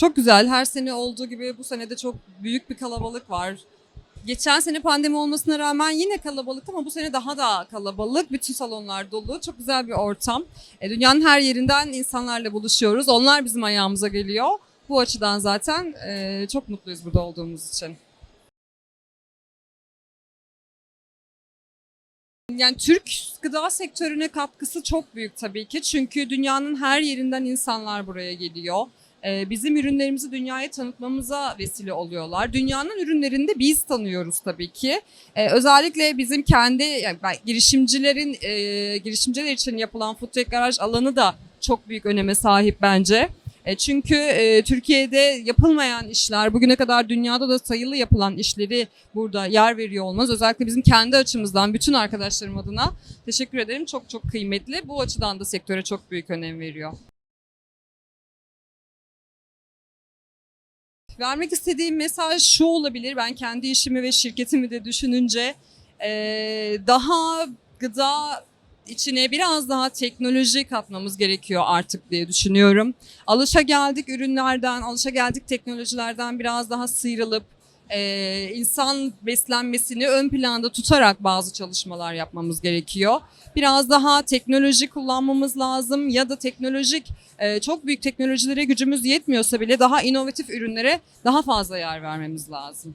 Çok güzel. Her sene olduğu gibi bu sene de çok büyük bir kalabalık var. Geçen sene pandemi olmasına rağmen yine kalabalık ama bu sene daha da kalabalık. Bütün salonlar dolu. Çok güzel bir ortam. E, dünyanın her yerinden insanlarla buluşuyoruz. Onlar bizim ayağımıza geliyor. Bu açıdan zaten e, çok mutluyuz burada olduğumuz için. Yani Türk gıda sektörüne katkısı çok büyük tabii ki. Çünkü dünyanın her yerinden insanlar buraya geliyor. Ee, Bizim ürünlerimizi dünyaya tanıtmamıza vesile oluyorlar. Dünyanın ürünlerini de biz tanıyoruz tabii ki. Ee, Özellikle bizim kendi yani girişimcilerin e, girişimciler için yapılan food tech garaj alanı da çok büyük öneme sahip bence. E, Çünkü e, Türkiye'de yapılmayan işler, bugüne kadar dünyada da sayılı yapılan işleri burada yer veriyor olmamız özellikle bizim kendi açımızdan bütün arkadaşlarım adına teşekkür ederim. Çok çok kıymetli. Bu açıdan da sektöre çok büyük önem veriyor. Vermek istediğim mesaj şu olabilir. Ben kendi işimi ve şirketimi de düşününce daha gıda içine biraz daha teknoloji katmamız gerekiyor artık diye düşünüyorum. Alışa geldik ürünlerden, alışa geldik teknolojilerden biraz daha sıyrılıp eee, insan beslenmesini ön planda tutarak bazı çalışmalar yapmamız gerekiyor. Biraz daha teknoloji kullanmamız lazım ya da teknolojik e, çok büyük teknolojilere gücümüz yetmiyorsa bile daha inovatif ürünlere daha fazla yer vermemiz lazım.